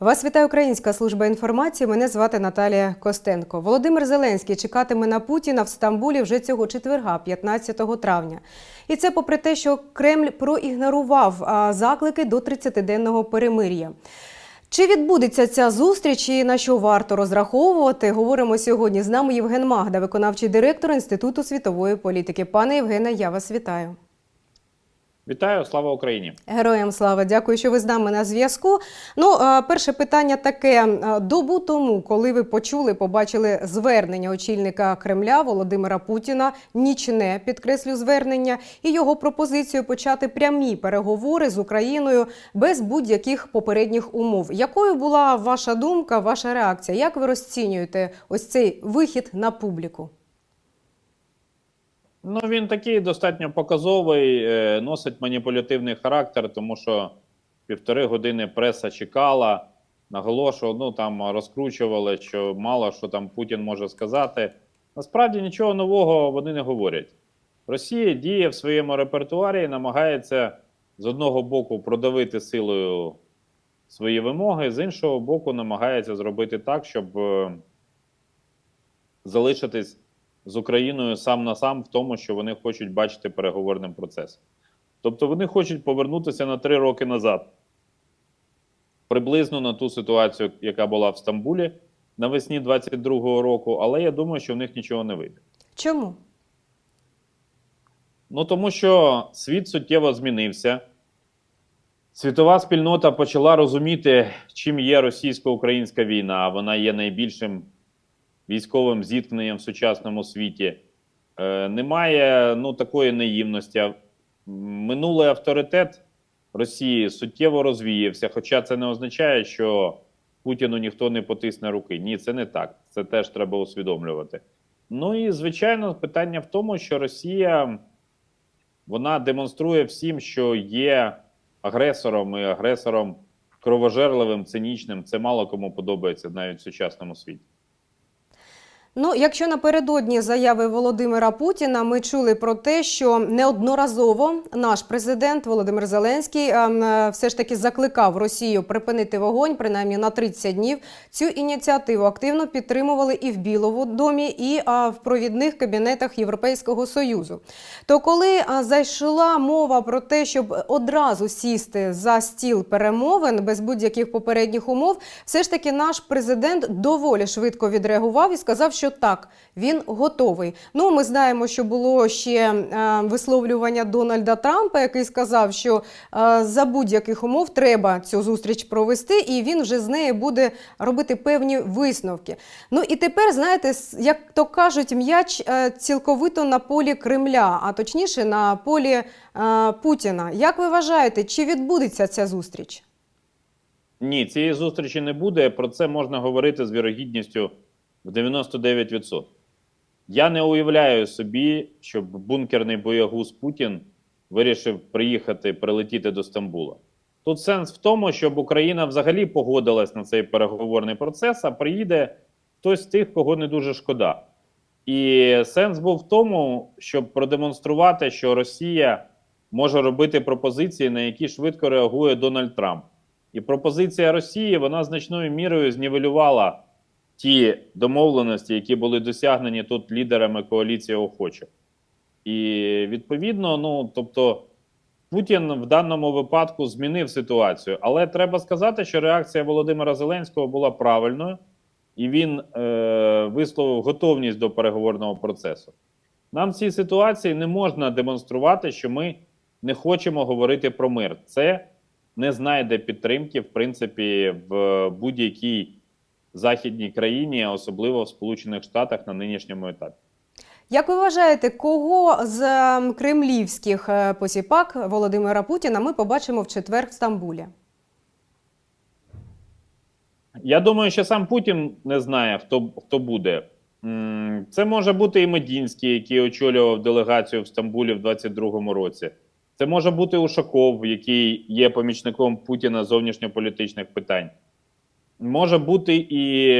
Вас вітає Українська служба інформації. Мене звати Наталія Костенко. Володимир Зеленський чекатиме на Путіна в Стамбулі вже цього четверга, 15 травня. І це попри те, що Кремль проігнорував заклики до 30-денного перемир'я. Чи відбудеться ця зустріч і на що варто розраховувати? Говоримо сьогодні. З нами Євген Магда, виконавчий директор Інституту світової політики. Пане Євгене, я вас вітаю. Вітаю, слава Україні! Героям слава, дякую, що ви з нами на зв'язку. Ну, перше питання таке: добу тому, коли ви почули, побачили звернення очільника Кремля Володимира Путіна, нічне підкреслю звернення, і його пропозицію почати прямі переговори з Україною без будь-яких попередніх умов. Якою була ваша думка, ваша реакція? Як ви розцінюєте ось цей вихід на публіку? Ну він такий достатньо показовий, е, носить маніпулятивний характер, тому що півтори години преса чекала, наголошував, ну там розкручували, що мало що там Путін може сказати. Насправді нічого нового вони не говорять. Росія діє в своєму репертуарі і намагається з одного боку продавити силою свої вимоги, з іншого боку, намагається зробити так, щоб е, залишитись з Україною сам на сам в тому, що вони хочуть бачити переговорним процесом. Тобто вони хочуть повернутися на три роки назад, приблизно на ту ситуацію, яка була в Стамбулі навесні 22-го року, але я думаю, що в них нічого не вийде. Чому? Ну тому що світ суттєво змінився. Світова спільнота почала розуміти, чим є російсько-українська війна, вона є найбільшим військовим зіткненням в сучасному світі. Е, немає ну, такої наївності. Минулий авторитет Росії суттєво розвіявся, хоча це не означає, що Путіну ніхто не потисне руки. Ні, це не так. Це теж треба усвідомлювати. Ну і звичайно, питання в тому, що Росія вона демонструє всім, що є агресором і агресором кровожерливим, цинічним. Це мало кому подобається навіть в сучасному світі. Ну, якщо напередодні заяви Володимира Путіна ми чули про те, що неодноразово наш президент Володимир Зеленський ем, е, все ж таки закликав Росію припинити вогонь, принаймні на 30 днів. Цю ініціативу активно підтримували і в Білому домі, і в провідних кабінетах Європейського союзу. То коли зайшла мова про те, щоб одразу сісти за стіл перемовин без будь-яких попередніх умов, все ж таки наш президент доволі швидко відреагував і сказав, що так, він готовий. Ну, ми знаємо, що було ще е, висловлювання Дональда Трампа, який сказав, що е, за будь-яких умов треба цю зустріч провести, і він вже з неї буде робити певні висновки. Ну і тепер, знаєте, як то кажуть, м'яч е, цілковито на полі Кремля, а точніше на полі Путіна. Як ви вважаєте, чи відбудеться ця зустріч? Ні, цієї зустрічі не буде. Про це можна говорити з вірогідністю в 99%. Я не уявляю собі, щоб бункерний боягуз Путін вирішив приїхати, прилетіти до Стамбула. Тут сенс в тому, щоб Україна взагалі погодилась на цей переговорний процес, а приїде хтось з тих, кого не дуже шкода. І сенс був в тому, щоб продемонструвати, що Росія може робити пропозиції, на які швидко реагує Дональд Трамп. І пропозиція Росії вона значною мірою знівелювала ті домовленості, які були досягнені тут лідерами коаліції охочих. І відповідно, ну тобто, Путін в даному випадку змінив ситуацію. Але треба сказати, що реакція Володимира Зеленського була правильною, і він е, висловив готовність до переговорного процесу. Нам в цій ситуації не можна демонструвати, що ми не хочемо говорити про мир. Це не знайде підтримки, в принципі, в будь-якій західній країні, а особливо в Сполучених Штатах на нинішньому етапі. Як ви вважаєте, кого з ем, кремлівських е, посіпак Володимира Путіна ми побачимо в четвер в Стамбулі? Я думаю, що сам Путін не знає, хто, хто буде. Це може бути і Медінський, який очолював делегацію в Стамбулі в 22-му році. Це може бути Ушаков, який є помічником Путіна зовнішньополітичних питань. Може бути і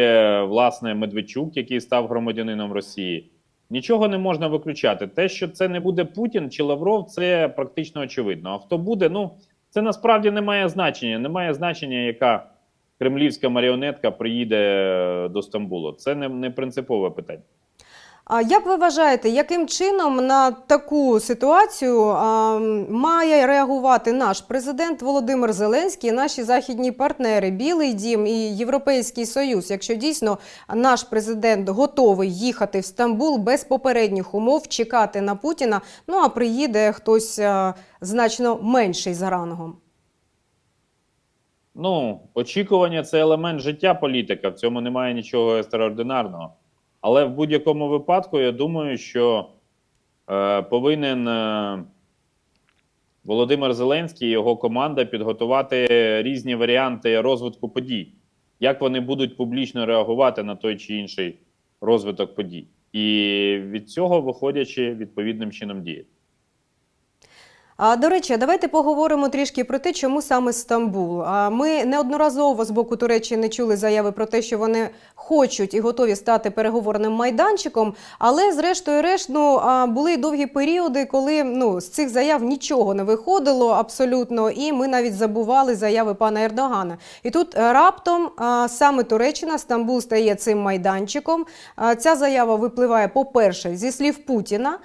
власне Медведчук, який став громадянином Росії. Нічого не можна виключати. Те, що це не буде Путін чи Лавров, це практично очевидно. А хто буде, ну це насправді не має значення. Не має значення, яка кремлівська маріонетка приїде до Стамбулу. Це не, не принципове питання. А як ви вважаєте, яким чином на таку ситуацію а, має реагувати наш президент Володимир Зеленський, наші західні партнери, Білий Дім і Європейський Союз, якщо дійсно наш президент готовий їхати в Стамбул без попередніх умов, чекати на Путіна, ну а приїде хтось а, значно менший за рангом? Ну, очікування це елемент життя політика. В цьому немає нічого екстраординарного. Але в будь-якому випадку я думаю, що е, повинен е, Володимир Зеленський і його команда підготувати різні варіанти розвитку подій, як вони будуть публічно реагувати на той чи інший розвиток подій. І від цього виходячи відповідним чином діяти. До речі, давайте поговоримо трішки про те, чому саме Стамбул. Ми неодноразово з боку Туреччини чули заяви про те, що вони хочуть і готові стати переговорним майданчиком. Але зрештою, решт, ну, були довгі періоди, коли ну з цих заяв нічого не виходило абсолютно, і ми навіть забували заяви пана Ердогана. І тут е, раптом саме Туреччина, Стамбул стає цим майданчиком. Ця заява випливає, по-перше, зі слів Путіна.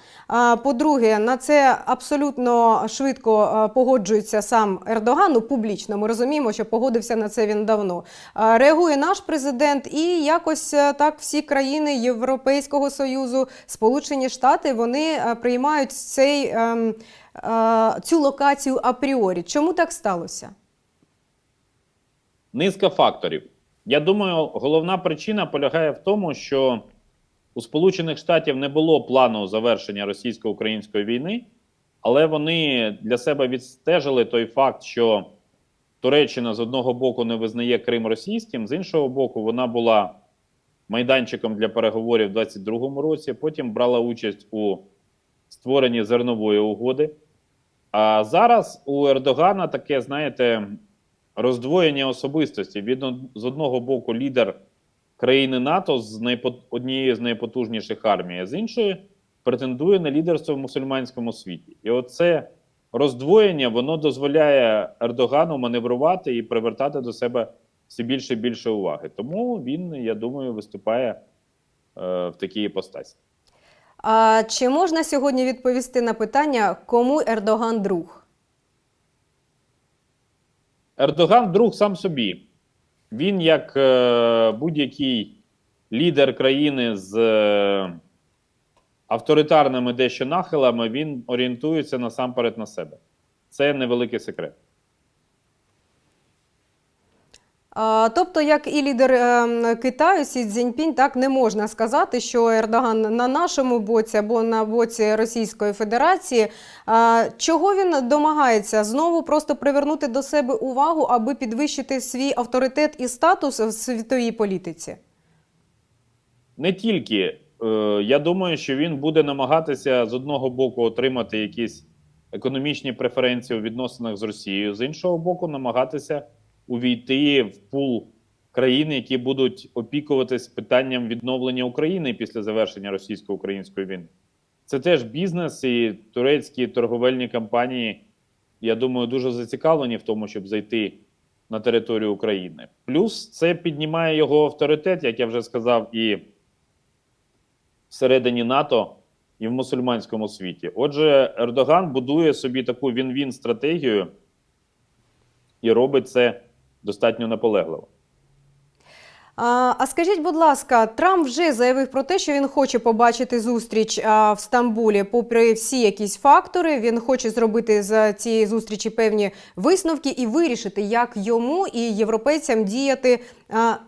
По-друге, на це абсолютно швидко е, погоджується сам Ердоган. Ну, публічно ми розуміємо, що погодився на це він давно. Реагує наш президент, і якось е, так всі країни Європейського союзу, Сполучені Штати, вони е, приймають цей, ем, е, цю локацію апріорі. Чому так сталося? Низка факторів. Я думаю, головна причина полягає в тому, що у Сполучених Штатів не було плану завершення російсько-української війни, але вони для себе відстежили той факт, що Туреччина з одного боку не визнає Крим російським, з іншого боку, вона була майданчиком для переговорів у 2022 році. Потім брала участь у створенні зернової угоди. А зараз у Ердогана таке, знаєте, роздвоєння особистості. Він з одного боку лідер країни НАТО з найпо- однією з найпотужніших армій, з іншої претендує на лідерство в мусульманському світі. І оце роздвоєння воно дозволяє Ердогану маневрувати і привертати до себе все більше і більше уваги. Тому він, я думаю, виступає е, в такій іпостасі. А чи можна сьогодні відповісти на питання, кому Ердоган друг? Ердоган друг сам собі. Він, як е, будь-який лідер країни з е, авторитарними дещо нахилами, він орієнтується насамперед на себе. Це невеликий секрет. Тобто, як і лідер ем, Китаю Сі Цзіньпінь, так не можна сказати, що Ердоган на нашому боці або на боці Російської Федерації. Чого він домагається? Знову просто привернути до себе увагу, аби підвищити свій авторитет і статус в світовій політиці. Не тільки. Е, я думаю, що він буде намагатися з одного боку отримати якісь економічні преференції у відносинах з Росією, з іншого боку, намагатися увійти в пул країн, які будуть опікуватись питанням відновлення України після завершення російсько-української війни. Це теж бізнес, і турецькі торговельні компанії, я думаю, дуже зацікавлені в тому, щоб зайти на територію України. Плюс це піднімає його авторитет, як я вже сказав, і всередині НАТО і в мусульманському світі. Отже, Ердоган будує собі таку він-він стратегію і робить це достатньо наполегливо. А, скажіть, будь ласка, Трамп вже заявив про те, що він хоче побачити зустріч в Стамбулі, попри всі якісь фактори. Він хоче зробити з цієї зустрічі певні висновки і вирішити, як йому і європейцям діяти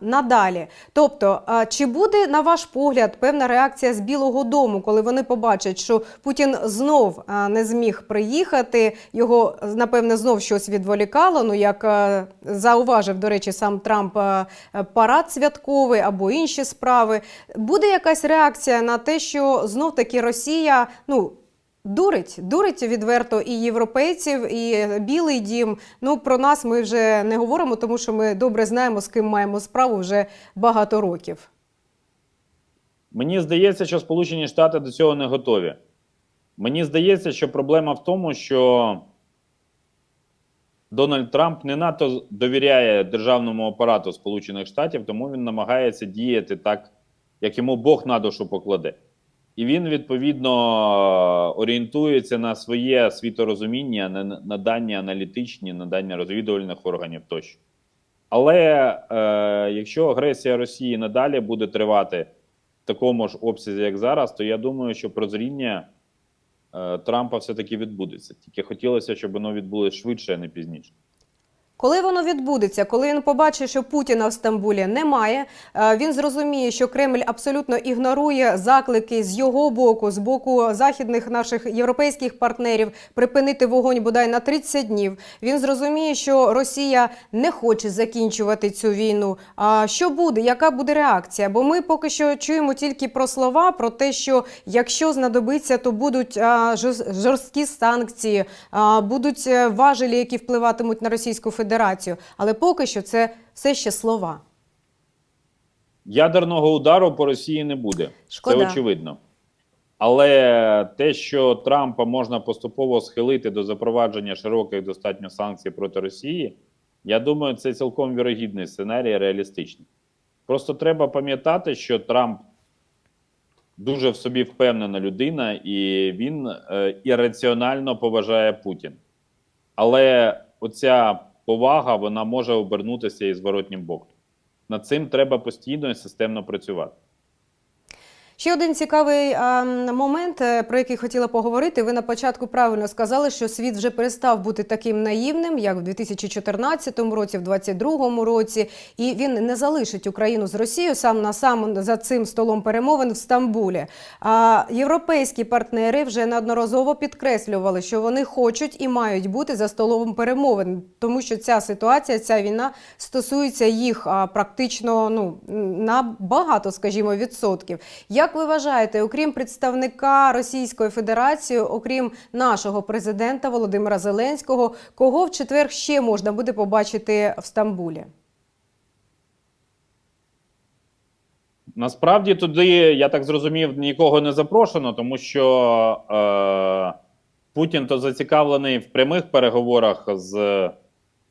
надалі. Тобто, чи буде на ваш погляд певна реакція з Білого Дому, коли вони побачать, що Путін знов не зміг приїхати, його напевне знов щось відволікало. Ну як зауважив, до речі, сам Трамп парад святковий або інші справи. Буде якась реакція на те, що знов таки Росія ну. Дурить, дурить відверто і європейців, і Білий дім. Ну про нас ми вже не говоримо, тому що ми добре знаємо, з ким маємо справу вже багато років. Мені здається, що Сполучені Штати до цього не готові. Мені здається, що проблема в тому, що Дональд Трамп не надто довіряє державному апарату Сполучених Штатів, тому він намагається діяти так, як йому Бог на душу покладе. І він відповідно орієнтується на своє світорозуміння, на надання аналітичні, надання розвідувальних органів тощо. Але е, якщо агресія Росії надалі буде тривати в такому ж обсязі, як зараз, то я думаю, що прозріння е, Трампа все-таки відбудеться. Тільки хотілося, щоб воно відбулося швидше, а не пізніше. Коли воно відбудеться, коли він побачить, що Путіна в Стамбулі немає, е, він зрозуміє, що Кремль абсолютно ігнорує заклики з його боку, з боку західних наших європейських партнерів припинити вогонь бодай на 30 днів. Він зрозуміє, що Росія не хоче закінчувати цю війну. А що буде? Яка буде реакція? Бо ми поки що чуємо тільки про слова, про те, що якщо знадобиться, то будуть а, жорсткі санкції, будуть е, важелі, які впливатимуть на Російську Федерацію. Але поки що це все ще слова. Ядерного удару по Росії не буде. Шкода. Це очевидно. Але те, що Трампа можна поступово схилити до запровадження широких достатньо санкцій проти Росії, я думаю, це цілком вірогідний сценарій, реалістичний. Просто треба пам'ятати, що Трамп дуже в собі впевнена людина, і він е, ірраціонально поважає Путін. Але оця повага вона може обернутися і зворотнім боком. Над цим треба постійно і системно працювати. Ще один цікавий а, момент, е, про який хотіла поговорити. Ви на початку правильно сказали, що світ вже перестав бути таким наївним, як в 2014 році, в 2022 році, і він не залишить Україну з Росією сам на сам за цим столом перемовин в Стамбулі. А європейські партнери вже неодноразово підкреслювали, що вони хочуть і мають бути за столом перемовин, тому що ця ситуація, ця війна стосується їх а, практично ну на багато, скажімо, відсотків. Як ви вважаєте, окрім представника Російської Федерації, окрім нашого президента Володимира Зеленського, кого в четвер ще можна буде побачити в Стамбулі? Насправді туди, я так зрозумів, нікого не запрошено, тому що е, Путін то зацікавлений в прямих переговорах з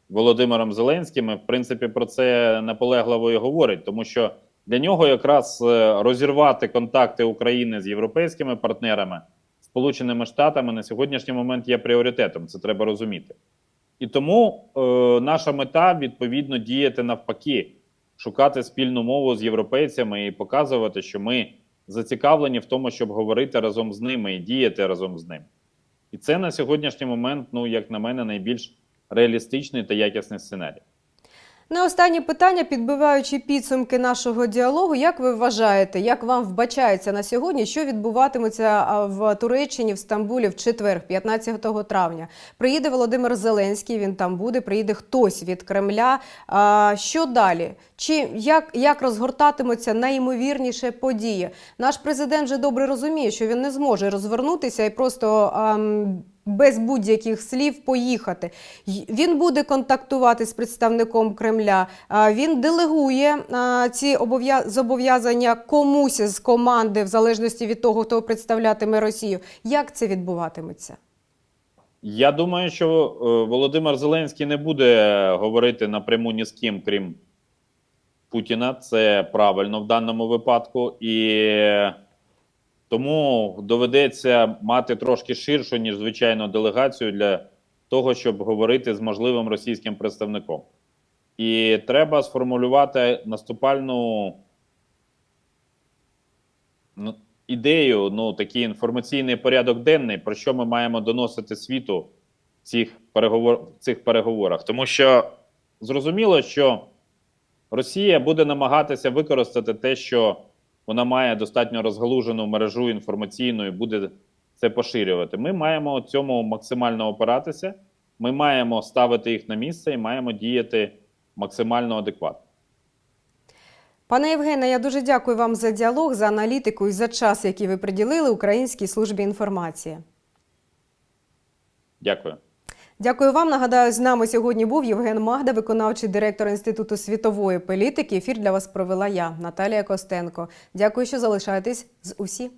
Володимиром Зеленським. В принципі, про це наполегливо і говорить, тому що для нього якраз е, розірвати контакти України з європейськими партнерами, Сполученими Штатами на сьогоднішній момент є пріоритетом. Це треба розуміти. І тому е, наша мета відповідно діяти навпаки, шукати спільну мову з європейцями і показувати, що ми зацікавлені в тому, щоб говорити разом з ними і діяти разом з ними. І це на сьогоднішній момент, ну як на мене, найбільш реалістичний та якісний сценарій. На останнє питання, підбиваючи підсумки нашого діалогу, як ви вважаєте, як вам вбачається на сьогодні, що відбуватиметься в Туреччині в Стамбулі в четвер, 15 травня? Приїде Володимир Зеленський, він там буде. Приїде хтось від Кремля. А, що далі? Чи як, як розгортатимуться найімовірніше події? Наш президент вже добре розуміє, що він не зможе розвернутися і просто. ам, без будь-яких слів поїхати. Він буде контактувати з представником Кремля. Він делегує ці обов'я- зобов'язання комусь з команди, в залежності від того, хто представлятиме Росію. Як це відбуватиметься? Я думаю, що е, Володимир Зеленський не буде говорити напряму ні з ким, крім Путіна. Це правильно в даному випадку. І тому доведеться мати трошки ширшу, ніж звичайно, делегацію для того, щоб говорити з можливим російським представником. І треба сформулювати наступальну ну, ідею, ну такий інформаційний порядок денний, про що ми маємо доносити світу в цих, переговор... в цих переговорах. Тому що зрозуміло, що Росія буде намагатися використати те, що вона має достатньо розгалужену мережу інформаційну і буде це поширювати. Ми маємо цьому максимально опиратися. Ми маємо ставити їх на місце і маємо діяти максимально адекватно. Пане Євгене, я дуже дякую вам за діалог, за аналітику і за час, який ви приділили Українській службі інформації. Дякую. Дякую вам. Нагадаю, з нами сьогодні був Євген Магда, виконавчий директор Інституту світової політики. Ефір для вас провела я, Наталія Костенко. Дякую, що залишаєтесь з усі.